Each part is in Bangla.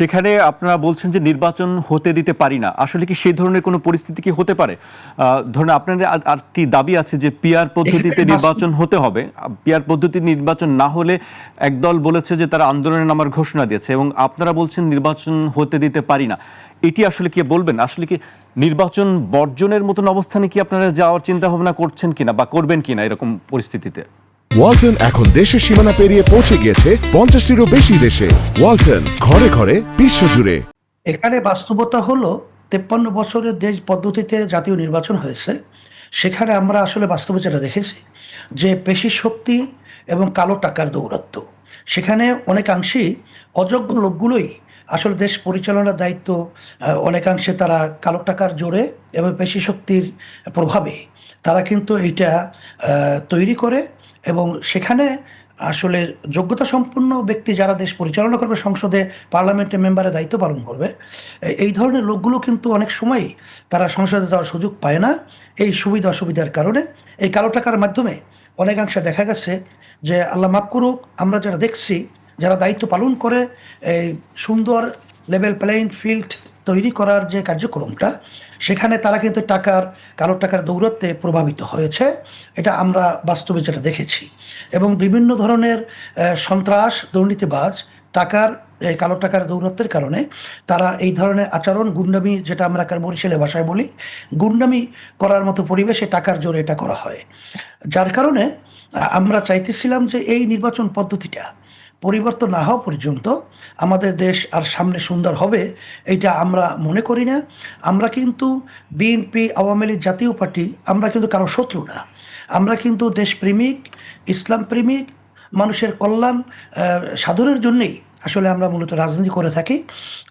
সেখানে আপনারা বলছেন যে নির্বাচন হতে দিতে পারি না। আসলে কি সেই ধরনের কোনো পরিস্থিতি কি হতে পারে? ধরুন আপনাদের আর- আরেকটি দাবি আছে যে পিআর পদ্ধতিতে নির্বাচন হতে হবে? পিআর পদ্ধতি নির্বাচন না হলে একদল বলেছে যে তারা আন্দোলনে নামার ঘোষণা দিয়েছে এবং আপনারা বলছেন নির্বাচন হতে দিতে পারি না। এটি আসলে কি বলবেন? আসলে কি নির্বাচন বর্জনের মতন অবস্থানে কি আপনারা যাওয়ার চিন্তা ভাবনা করছেন কিনা বা করবেন কিনা এরকম পরিস্থিতিতে? ওয়ালটন এখন দেশের সীমানা পেরিয়ে পৌঁছে গিয়েছে পঞ্চাশটিরও বেশি দেশে। ওয়ালটন, ঘরে ঘরে বিশ্বজুড়ে এখানে বাস্তবতা হলো, তেপ্পান্ন বছরের দেশ পদ্ধতিতে জাতীয় নির্বাচন হয়েছে। সেখানে আমরা আসলে বাস্তবে যেটা দেখেছি, যে পেশি শক্তি এবং কালো টাকার দৌরাত্ম। সেখানে অনেকাংশেই অযোগ্য লোকগুলোই আসলে দেশ পরিচালনার দায়িত্ব অনেকাংশে তারা কালো টাকার জোরে এবং পেশি শক্তির প্রভাবে তারা কিন্তু এইটা তৈরি করে এবং সেখানে আসলে যোগ্যতা সম্পন্ন ব্যক্তি যারা দেশ পরিচালনা করবে সংসদে, পার্লামেন্টের মেম্বারের দায়িত্ব পালন করবে এই ধরনের লোকগুলো কিন্তু অনেক সময় তারা সংসদে যাওয়ার সুযোগ পায় না। এই সুবিধা অসুবিধার কারণে এই কালো টাকার মাধ্যমে অনেকাংশে দেখা গেছে যে আল্লাহ মাফ করুক, আমরা যারা দেখছি, যারা দায়িত্ব পালন করে, এই সুন্দর লেভেল প্লেইং ফিল্ড তৈরি করার যে কার্যক্রমটা, সেখানে তারা কিন্তু টাকার, কালো টাকার দৌরত্বে প্রভাবিত হয়েছে। এটা আমরা বাস্তবে যেটা দেখেছি। এবং বিভিন্ন ধরনের সন্ত্রাস, দুর্নীতিবাজ টাকার কালো টাকার দৌরত্বের কারণে তারা এই ধরনের আচরণ, গুন্ডামি যেটা আমরা কার বরিশালে ভাষায় বলি, গুন্ডামি করার মতো পরিবেশে টাকার জোরে এটা করা হয়। যার কারণে আমরা চাইতেছিলাম যে এই নির্বাচন পদ্ধতিটা পরিবর্তন না হওয়া পর্যন্ত আমাদের দেশ আর সামনে সুন্দর হবে এটা আমরা মনে করি না। আমরা কিন্তু বিএনপি আওয়ামী লীগ জাতীয় পার্টি, আমরা কিন্তু কারও শত্রু না। আমরা কিন্তু দেশপ্রেমিক ইসলাম প্রেমিক মানুষের কল্যাণ সাধনের জন্যেই আসলে আমরা মূলত রাজনীতি করে থাকি।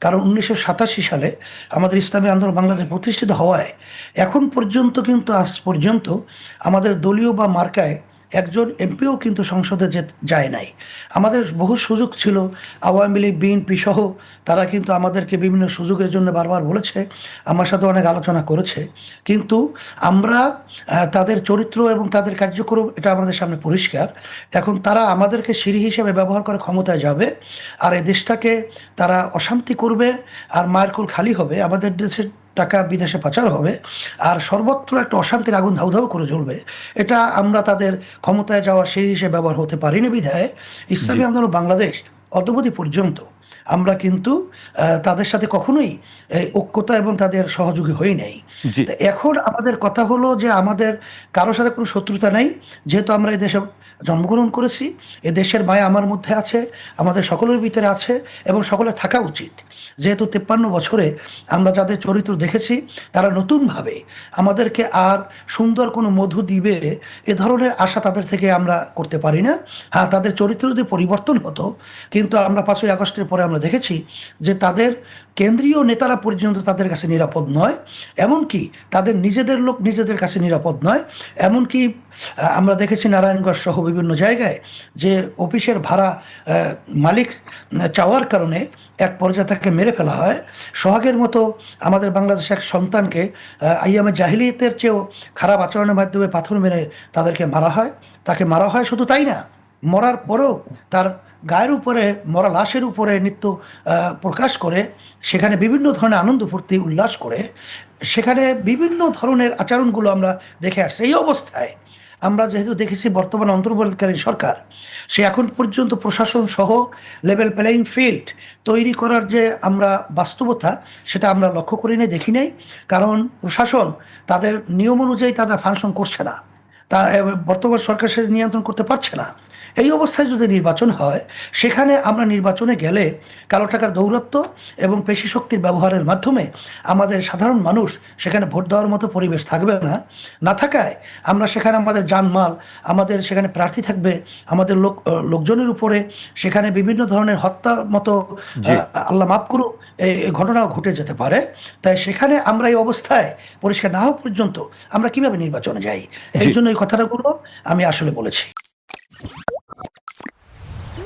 কারণ উনিশশো সাতাশি সালে আমাদের ইসলামী আন্দোলন বাংলাদেশ প্রতিষ্ঠিত হওয়ায় এখন পর্যন্ত কিন্তু আজ পর্যন্ত আমাদের দলীয় বা মার্কায় একজন এমপিও কিন্তু সংসদে যায় নাই। আমাদের বহু সুযোগ ছিল, আওয়ামী লীগ, বিএনপি সহ, তারা কিন্তু আমাদেরকে বিভিন্ন সুযোগের জন্য বারবার বলেছে, আমার সাথে অনেক আলোচনা করেছে। কিন্তু আমরা তাদের চরিত্র এবং তাদের কার্যক্রম, এটা আমাদের সামনে পরিষ্কার। এখন তারা আমাদেরকে সিঁড়ি হিসেবে ব্যবহার করে ক্ষমতায় যাবে, আর এই দেশটাকে তারা অশান্তি করবে, আর মায়ের খালি হবে। আমাদের দেশের টাকা বিদেশে পাচার হবে আর সর্বত্র একটা অশান্তির আগুন ধাউ ধাউ করে জ্বলবে। এটা আমরা তাদের ক্ষমতায় যাওয়ার সেই হিসেবে ব্যবহার হতে পারিনি বিধায়। ইসলামী আন্দোলন বাংলাদেশ অদ্যবধি পর্যন্ত। আমরা কিন্তু তাদের সাথে কখনোই ঐক্যতা এবং তাদের সহযোগী হই নাই। এখন আমাদের কথা হলো যে আমাদের কারোর সাথে কোনো শত্রুতা নাই যেহেতু আমরা এই দেশে জন্মগ্রহণ করেছি, এ দেশের মায়া আমার মধ্যে আছে, আমাদের সকলের ভিতরে আছে এবং সকলে থাকা উচিত। যেহেতু তেপ্পান্ন বছরে আমরা যাদের চরিত্র দেখেছি, তারা নতুনভাবে আমাদেরকে আর সুন্দর কোনো মধু দিবে, এ ধরনের আশা তাদের থেকে আমরা করতে পারি না। হ্যাঁ তাদের চরিত্র যদি পরিবর্তন হতো, কিন্তু আমরা পাঁচই আগস্টের পরে আমরা দেখেছি যে তাদের কেন্দ্রীয় নেতারা পর্যন্ত তাদের কাছে নিরাপদ নয়। এমনকি তাদের নিজেদের লোক নিজেদের কাছে নিরাপদ নয়। এমনকি আমরা দেখেছি নারায়ণগঞ্জ সহ বিভিন্ন জায়গায় যে অফিসের ভাড়া মালিক চাওয়ার কারণে এক পর্যায়ে তাকে মেরে ফেলা হয়। সোহাগের মতো আমাদের বাংলাদেশের এক সন্তানকে আইয়ামে জাহিলিয়তের চেয়েও খারাপ আচরণের মাধ্যমে পাথর মেরে তাদেরকে মারা হয়। তাকে মারা হয় শুধু তাই না, মরার পরেও তার গায়ের উপরে, মরা লাশের উপরে নৃত্য প্রকাশ করে, সেখানে বিভিন্ন ধরনের আনন্দ ফুর্তি উল্লাস করে, সেখানে বিভিন্ন ধরনের আচরণগুলো আমরা দেখে আসছি। এই অবস্থায় আমরা যেহেতু দেখেছি বর্তমান অন্তর্বর্তীকালীন সরকার, সে এখন পর্যন্ত প্রশাসন সহ লেভেল প্লেইং ফিল্ড তৈরি করার যে আমরা বাস্তবতা, সেটা আমরা লক্ষ্য করি নাই, দেখি নাই। কারণ প্রশাসন তাদের নিয়ম অনুযায়ী তারা ফাংশন করছে না। তা বর্তমান সরকার সেটা নিয়ন্ত্রণ করতে পারছে না। এই অবস্থায় যদি নির্বাচন হয় সেখানে আমরা নির্বাচনে গেলে কালো টাকার দৌরত্ব এবং পেশি শক্তির ব্যবহারের মাধ্যমে আমাদের সাধারণ মানুষ সেখানে ভোট দেওয়ার মতো পরিবেশ থাকবে না। না থাকায় আমরা সেখানে আমাদের জানমাল আমাদের সেখানে প্রার্থী থাকবে আমাদের লোক লোকজনের উপরে সেখানে বিভিন্ন ধরনের হত্যা মতো আল্লাহ মাফ করুক এই ঘটনাও ঘটে যেতে পারে। তাই সেখানে আমরা এই অবস্থায় পরিষ্কার না হওয়া পর্যন্ত আমরা কীভাবে নির্বাচনে যাই? এই জন্য এই কথাটাগুলো আমি আসলে বলেছি।